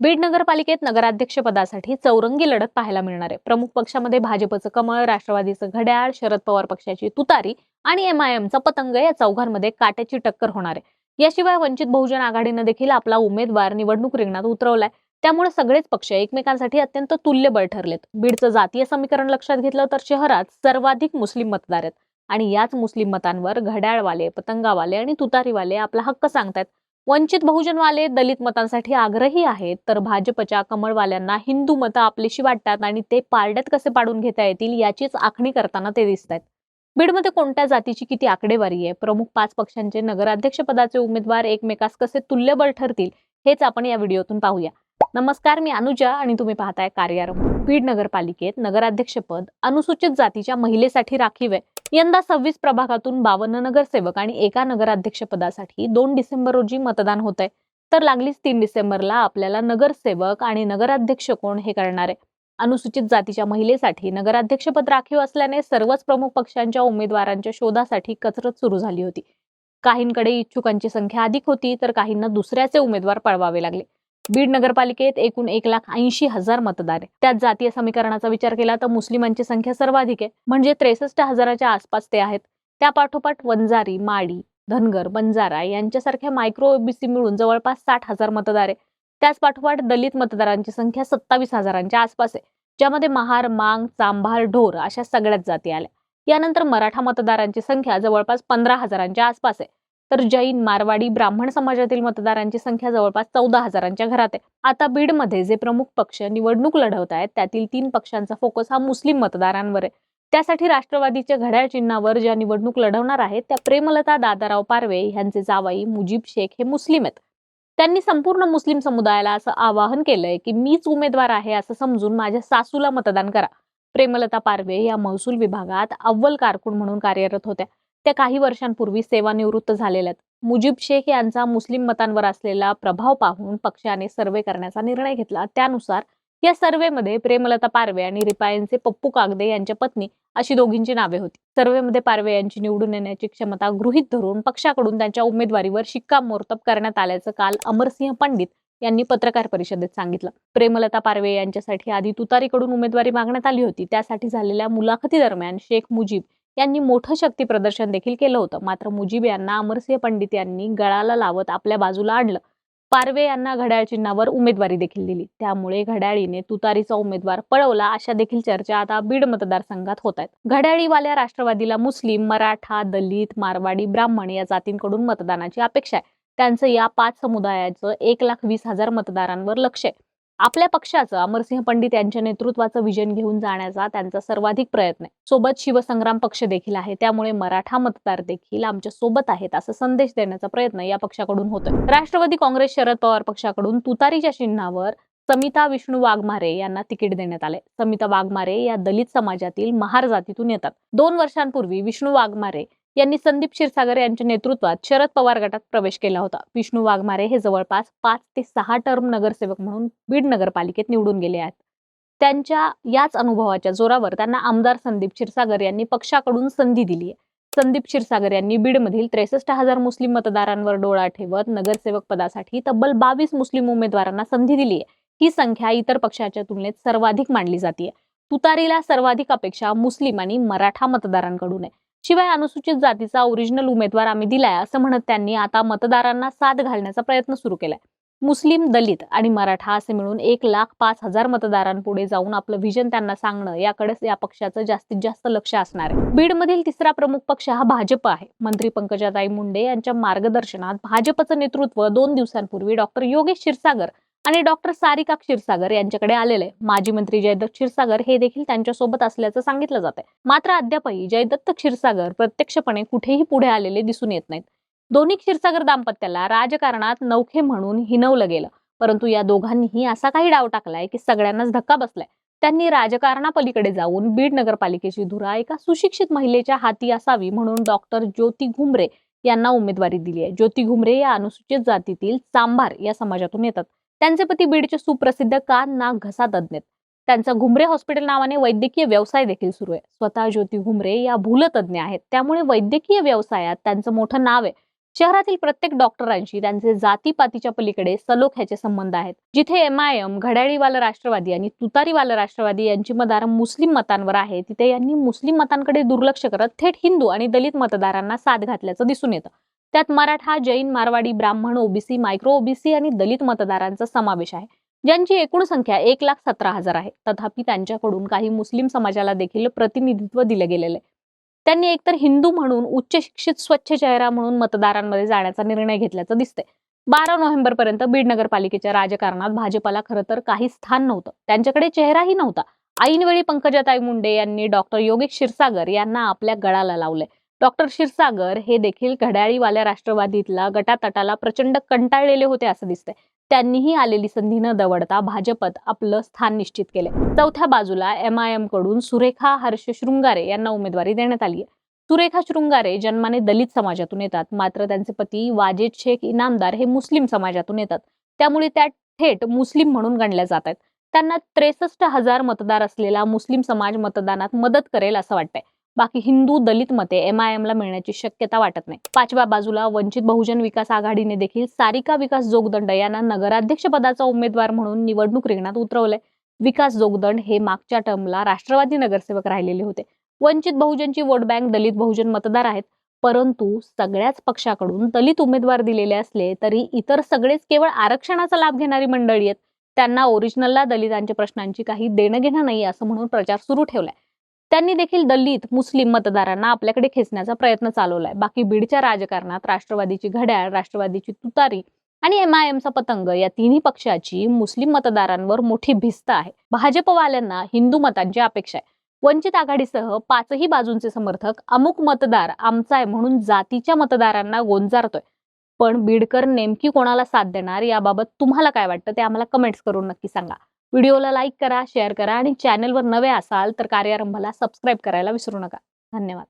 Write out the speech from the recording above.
बीड नगरपालिकेत नगराध्यक्ष पदासाठी चौरंगी लढत पाहायला मिळणार आहे. प्रमुख पक्षामध्ये भाजपचं कमळ राष्ट्रवादीचं घड्याळ शरद पवार पक्षाची तुतारी आणि एम आय एमचा पतंग या चौघांमध्ये काट्याची टक्कर होणार आहे. याशिवाय वंचित बहुजन आघाडीनं देखील आपला उमेदवार निवडणूक रिंगणात उतरवलाय. त्यामुळे सगळेच पक्ष एकमेकांसाठी अत्यंत तुल्यबळ ठरलेत. बीडचं जातीय समीकरण लक्षात घेतलं तर शहरात सर्वाधिक मुस्लिम मतदार आहेत. आणि याच मुस्लिम मतांवर घड्याळवाले पतंगावाले आणि तुतारीवाले आपला हक्क सांगतायत. वंचित बहुजनवाले दलित मतांसाठी आग्रही आहेत तर भाजपच्या कमळवाल्यांना हिंदू मतं आपलीशी वाटतात आणि ते पारड्यात कसे पाडून घेता येतील याचीच आखणी करताना ते दिसत आहेत बीडमध्ये कोणत्या जातीची किती आकडेवारी आहे? प्रमुख पाच पक्षांचे नगराध्यक्षपदाचे उमेदवार एकमेकास कसे तुल्यबळ ठरतील? हेच आपण या व्हिडिओतून पाहूया. नमस्कार मी अनुजा आणि तुम्ही पाहताय कार्यारंभ बीड नगरपालिकेत नगराध्यक्षपद अनुसूचित जातीच्या महिलेसाठी राखीव. आहे यंदा सव्वीस प्रभागातून बावन्न नगरसेवक आणि एका नगराध्यक्षपदासाठी दोन डिसेंबर रोजी मतदान होत आहे तर लागलीच तीन डिसेंबरला आपल्याला नगरसेवक आणि नगराध्यक्ष कोण हे करणार आहे? अनुसूचित जातीच्या महिलेसाठी नगराध्यक्षपद राखीव असल्याने सर्वच प्रमुख पक्षांच्या उमेदवारांच्या शोधासाठी कसरत सुरू झाली होती. काहींकडे इच्छुकांची संख्या अधिक होती तर काहींना दुसऱ्याचे उमेदवार पळवावे लागले. बीड नगरपालिकेत एकूण एक लाख ऐंशी हजार मतदार आहे त्यात जातीय समीकरणाचा विचार केला तर मुस्लिमांची संख्या सर्वाधिक आहे. म्हणजे त्रेसष्ट हजाराच्या आसपास ते आहेत. त्यापाठोपाठ वंजारी माडी धनगर बंजारा यांच्यासारख्या मायक्रो ओबीसी मिळून जवळपास साठ हजार मतदार आहे त्याच पाठोपाठ दलित मतदारांची संख्या सत्तावीस हजारांच्या आसपास आहे. ज्यामध्ये महार मांग चांभार ढोर अशा सगळ्याच जाती आल्या. यानंतर मराठा मतदारांची संख्या जवळपास पंधरा हजारांच्या आसपास आहे. तर जैन मारवाडी ब्राह्मण समाजातील मतदारांची संख्या जवळपास चौदा हजारांच्या घरात आहे. आता बीडमध्ये जे प्रमुख पक्ष निवडणूक लढवत आहेत त्यातील तीन पक्षांचा फोकस हा मुस्लिम मतदारांवर आहे. त्यासाठी राष्ट्रवादीच्या घड्याळ चिन्हावर ज्या निवडणूक लढवणार आहेत त्या प्रेमलता दादाराव पारवे यांचे जावाई मुजीब शेख हे मुस्लिम आहेत. त्यांनी संपूर्ण मुस्लिम समुदायाला असं आवाहन केलंय की मीच उमेदवार आहे असं समजून माझ्या सासूला मतदान करा. प्रेमलता पारवे या महसूल विभागात अव्वल कारकून म्हणून कार्यरत होत्या. त्या काही वर्षांपूर्वी सेवानिवृत्त झालेल्या मुजीब शेख यांचा मुस्लिम मतांवर असलेला प्रभाव पाहून पक्षाने सर्वे करण्याचा निर्णय घेतला. त्यानुसार या सर्वेमध्ये प्रेमलता पारवे आणि रिपायांचे पप्पू कागदे यांच्या पत्नी अशी दोघींची नावे होती. सर्वेमध्ये पारवे यांची निवडून येण्याची क्षमता गृहीत धरून पक्षाकडून त्यांच्या उमेदवारीवर शिक्कामोर्तब करण्यात आल्याचं काल अमरसिंह पंडित यांनी पत्रकार परिषदेत सांगितलं. प्रेमलता पारवे यांच्यासाठी आधी तुतारीकडून उमेदवारी मागण्यात आली होती. त्यासाठी झालेल्या मुलाखती दरम्यान शेख मुजीब यांनी मोठं शक्ती प्रदर्शन देखील केलं होतं. मात्र मुजीब यांना अमरसिंह पंडित यांनी गळाला लावत आपल्या बाजूला आणलं. पारवे यांना घड्याळ चिन्हावर उमेदवारी देखील दिली. त्यामुळे घड्याळीने तुतारीचा उमेदवार पळवला अशा देखील चर्चा आता बीड मतदारसंघात होत आहेत. घड्याळीवाल्या राष्ट्रवादीला मुस्लिम मराठा दलित मारवाडी ब्राह्मण या जातींकडून मतदानाची अपेक्षा आहे. त्यांचं या पाच समुदायाचं एक लाख वीस हजार मतदारांवर लक्ष आहे. आपल्या पक्षाचं अमरसिंह पंडित यांच्या नेतृत्वाचं विजन घेऊन जाण्याचा त्यांचा सर्वाधिक प्रयत्न आहे. सोबत शिवसंग्राम पक्ष देखील आहे. त्यामुळे मराठा मतदार देखील आमच्यासोबत आहेत असा संदेश देण्याचा प्रयत्न या पक्षाकडून होतोय. राष्ट्रवादी काँग्रेस शरद पवार पक्षाकडून तुतारीच्या चिन्हावर समिता विष्णू वाघमारे यांना तिकीट देण्यात आले समिता वाघमारे या दलित समाजातील महार जातीतून येतात. दोन वर्षांपूर्वी विष्णू वाघमारे यांनी संदीप क्षीरसागर यांच्या नेतृत्वात शरद पवार गटात प्रवेश केला होता. विष्णू वाघमारे हे जवळपास पाच ते सहा टर्म नगरसेवक म्हणून बीड नगरपालिकेत निवडून गेले आहेत. त्यांच्या याच अनुभवाच्या जोरावर त्यांना आमदार संदीप क्षीरसागर यांनी पक्षाकडून संधी दिली आहे संदीप क्षीरसागर यांनी बीडमधील त्रेसष्ट हजार मुस्लिम मतदारांवर डोळा ठेवत नगरसेवक पदासाठी तब्बल बावीस मुस्लिम उमेदवारांना संधी दिली आहे ही संख्या इतर पक्षाच्या तुलनेत सर्वाधिक मानली जाते तुतारीला सर्वाधिक अपेक्षा मुस्लिम आणि मराठा मतदारांकडून आहे. शिवाय अनुसूचित जातीचा ओरिजिनल उमेदवार आम्ही दिलाय असं म्हणत त्यांनी आता मतदारांना साथ घालण्याचा प्रयत्न सुरू केलाय. मुस्लिम दलित आणि मराठा असे मिळून एक लाख पाच हजार मतदारांपुढे जाऊन आपलं विजन त्यांना सांगणं याकडेच या पक्षाचं जास्तीत जास्त लक्ष असणार आहे. बीडमधील तिसरा प्रमुख पक्ष हा भाजप आहे. मंत्री पंकजाताई मुंडे यांच्या मार्गदर्शनात भाजपचं नेतृत्व दोन दिवसांपूर्वी डॉक्टर योगेश क्षीरसागर आणि डॉक्टर सारिका क्षीरसागर यांच्याकडे आलेले. माजी मंत्री जयदत्त क्षीरसागर हे देखील त्यांच्यासोबत असल्याचं सांगितलं जात आहे मात्र अद्यापही जयदत्त क्षीरसागर प्रत्यक्षपणे कुठेही पुढे आलेले दिसून येत नाहीत. दोन्ही क्षीरसागर दाम्पत्याला राजकारणात नौखे म्हणून हिनवलं गेलं. परंतु या दोघांनीही असा काही डाव टाकलाय की सगळ्यांनाच धक्का बसलाय. त्यांनी राजकारणापलीकडे जाऊन बीड नगरपालिकेची धुरा एका सुशिक्षित महिलेच्या हाती असावी म्हणून डॉक्टर ज्योती घुमरे यांना उमेदवारी दिली आहे. ज्योती घुमरे या अनुसूचित जातीतील चांभार या समाजातून येतात. त्यांचे पती बीडचे सुप्रसिद्ध कान नाक घसा तज्ञ त्यांचा घुमरे हॉस्पिटल नावाने वैद्यकीय व्यवसाय देखील सुरू आहे. स्वतः ज्योती घुमरे या भूलतज्ञ आहेत. त्यामुळे वैद्यकीय व्यवसायात त्यांचं मोठं नाव आहे. शहरातील प्रत्येक डॉक्टरांशी त्यांचे जातीपातीच्या पलीकडे सलोख्याचे संबंध आहेत. जिथे एम आय एम घड्याळीवाला राष्ट्रवादी आणि तुतारीवाला राष्ट्रवादी यांची मदार मुस्लिम मतांवर आहे तिथे यांनी मुस्लिम मतांकडे दुर्लक्ष करत थेट हिंदू आणि दलित मतदारांना साथ घातल्याचं दिसून येतं. त्यात मराठा जैन मारवाडी ब्राह्मण ओबीसी मायक्रो ओबीसी आणि दलित मतदारांचा समावेश आहे ज्यांची एकूण संख्या एक लाख सतरा हजार आहे. तथापि त्यांच्याकडून काही मुस्लिम समाजाला देखील प्रतिनिधित्व दिलं गेलेलं आहे. त्यांनी एकतर हिंदू म्हणून उच्च शिक्षित स्वच्छ चेहरा म्हणून मतदारांमध्ये जाण्याचा निर्णय घेतल्याचं दिसतंय. बारा नोव्हेंबर पर्यंत बीड नगरपालिकेच्या राजकारणात भाजपाला खरं तर काही स्थान नव्हतं. त्यांच्याकडे चेहराही नव्हता. ऐनवेळी पंकजाताई मुंडे यांनी डॉक्टर योगेश क्षीरसागर यांना आपल्या गळाला लावलंय. डॉक्टर क्षीरसागर हे देखील घड्याळीवाल्या राष्ट्रवादीतला गटातटाला प्रचंड कंटाळलेले होते असं दिसतंय. त्यांनीही आलेली संधी न दवडता भाजपत आपलं स्थान निश्चित केले चौथ्या बाजूला एम आय एमकडून सुरेखा हर्ष शृंगारे यांना उमेदवारी देण्यात आली आहे सुरेखा शृंगारे जन्माने दलित समाजातून येतात. मात्र त्यांचे पती वाजेद शेख इनामदार हे मुस्लिम समाजातून येतात. त्यामुळे त्या थेट मुस्लिम म्हणून गणल्या जात आहेत त्यांना त्रेसष्ट हजार मतदार असलेला मुस्लिम समाज मतदानात मदत करेल असं वाटतंय. बाकी हिंदू दलित मते एम आय ला मिळण्याची शक्यता वाटत नाही. पाचव्या बाजूला वंचित बहुजन विकास आघाडीने देखील सारिका विकास जोगदंड यांना नगराध्यक्ष पदाचा उमेदवार म्हणून निवडणूक रिंगणात उतरवलंय. विकास जोगदंड हे मागच्या टर्मला राष्ट्रवादी नगरसेवक राहिलेले होते. वंचित बहुजनची वोट बँक दलित बहुजन मतदार आहेत. परंतु सगळ्याच पक्षाकडून दलित उमेदवार दिलेले असले तरी इतर सगळेच केवळ आरक्षणाचा लाभ घेणारी मंडळी आहेत. त्यांना ओरिजिनलला दलितांच्या प्रश्नांची काही देणं घेणं नाही असं म्हणून प्रचार सुरू ठेवलाय. त्यांनी देखील दलित मुस्लिम मतदारांना आपल्याकडे खेचण्याचा प्रयत्न चालवलाय. बाकी बीडच्या राजकारणात राष्ट्रवादीची घड्याळ राष्ट्रवादीची तुतारी आणि एम आय एमचा पतंग या तिन्ही पक्षाची मुस्लिम मतदारांवर मोठी भिस्त आहे. भाजपवाल्यांना हिंदू मतांची अपेक्षा आहे. वंचित आघाडीसह पाचही बाजूंचे समर्थक अमुक मतदार आमचा आहे म्हणून जातीच्या मतदारांना गोंजारतोय. पण बीडकर नेमकी कोणाला साथ देणार याबाबत तुम्हाला काय वाटतं ते आम्हाला कमेंट्स करून नक्की सांगा. व्हिडिओला लाईक करा शेअर करा आणि चॅनलवर नवे असाल तर कार्यारंभाला सबस्क्राईब करायला विसरू नका. धन्यवाद.